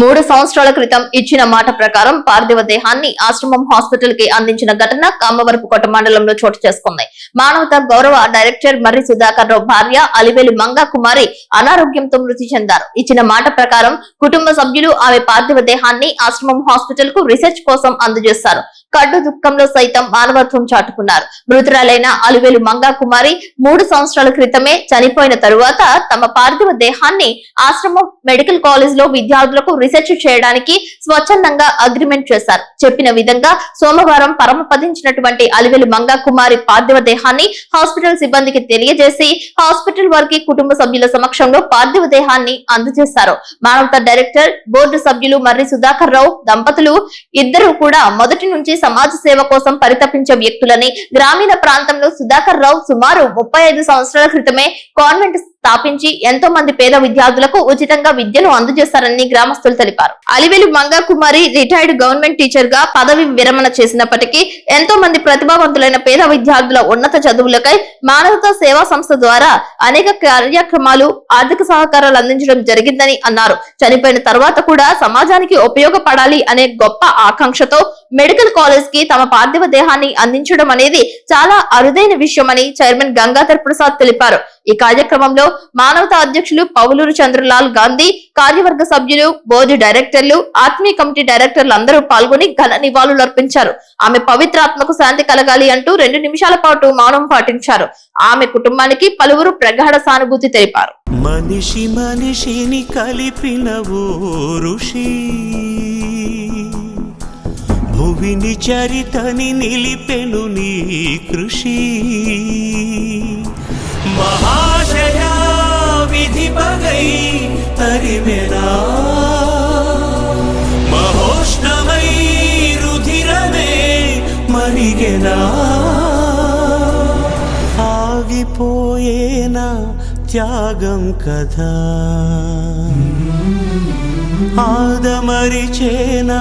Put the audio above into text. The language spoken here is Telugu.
మూడు సంవత్సరాల క్రితం ఇచ్చిన మాట ప్రకారం పార్థివ దేహాన్ని ఆశ్రమం హాస్పిటల్కి అందించిన ఘటన కామవరపుకోట మండలంలో చోటు చేసుకుంది. మానవత గౌరవ డైరెక్టర్ మర్రి సుధాకర్ రావు భార్య అలివేలు మంగా కుమారి అనారోగ్యంతో మృతి చెందారు. ఇచ్చిన మాట ప్రకారం కుటుంబ సభ్యులు ఆమె పార్థివ దేహాన్ని ఆశ్రమం హాస్పిటల్కు రీసెర్చ్ కోసం అందజేశారు. కడ్డు దుఃఖంలో సైతం మానవత్వం చాటుకున్నారు. మృతురాలైన అలివేలు మంగా కుమారి మూడు సంవత్సరాల క్రితమే చనిపోయిన తరువాత తమ పార్థివ దేహాన్ని ఆశ్రమం మెడికల్ కాలేజ్లో విద్యార్థులకు రీసెర్చ్ చేయడానికి స్వచ్ఛందంగా అగ్రిమెంట్ చేశారు. చెప్పిన విధంగా సోమవారం పరమపదించినటువంటి అలివేలు మంగా కుమారి పార్థివ దేహాన్ని హాస్పిటల్ సిబ్బందికి తెలియజేసి హాస్పిటల్ వారికి కుటుంబ సభ్యుల సమక్షంలో పార్థివ దేహాన్ని అందజేశారు. మానవతా డైరెక్టర్ బోర్డు సభ్యులు మర్రి సుధాకర్ రావు దంపతులు ఇద్దరు కూడా మొదటి నుంచి సమాజ సేవ కోసం పరితపించే వ్యక్తులని గ్రామీణ ప్రాంతంలో సుధాకర్ రావు సుమారు ముప్పై సంవత్సరాల క్రితమే కాన్వెంట్ స్థాపించి ఎంతో మంది పేద విద్యార్థులకు ఉచితంగా విద్యను అందజేస్తారని గ్రామస్తులు తెలిపారు. అలివేలు మంగా కుమారి రిటైర్డ్ గవర్నమెంట్ టీచర్గా పదవి విరమణ చేసినప్పటికీ ఎంతో మంది ప్రతిభావంతులైన పేద విద్యార్థుల ఉన్నత చదువులకై మానవతా సేవా సంస్థ ద్వారా అనేక కార్యక్రమాలు ఆర్థిక సహకారాలు అందించడం జరిగిందని అన్నారు. చనిపోయిన తర్వాత కూడా సమాజానికి ఉపయోగపడాలి అనే గొప్ప ఆకాంక్షతో మెడికల్ కాలేజ్కి తమ పార్థివ దేహాన్ని అందించడం అనేది చాలా అరుదైన విషయమని చైర్మన్ గంగాధర్ ప్రసాద్ తెలిపారు. ఈ కార్యక్రమంలో మానవతా అధ్యక్షులు పౌలూరు చంద్రలాల్ గాంధీ కార్యవర్గ సభ్యులు బోర్డు డైరెక్టర్లు ఆత్మీయ కమిటీ డైరెక్టర్లు అందరూ పాల్గొని ఘన నివాళులు అర్పించారు. ఆమె పవిత్రాత్మకు శాంతి కలగాలి అంటూ రెండు నిమిషాల పాటు మౌనం పాటించారు. ఆమె కుటుంబానికి పలువురు ప్రగాఢ సానుభూతి తెలిపారు. మనిషి మనిషిని కలిపిన ఓ ఋషి. భువిని చరితని నిలిపెను నీ కృషి. మహాశయా విధి పగై తరిమెనా? మహోష్ణమై రుధిరమే మరిగెనా? ఆగిపోయేనా త్యాగం కదా ఆదమరిచేనా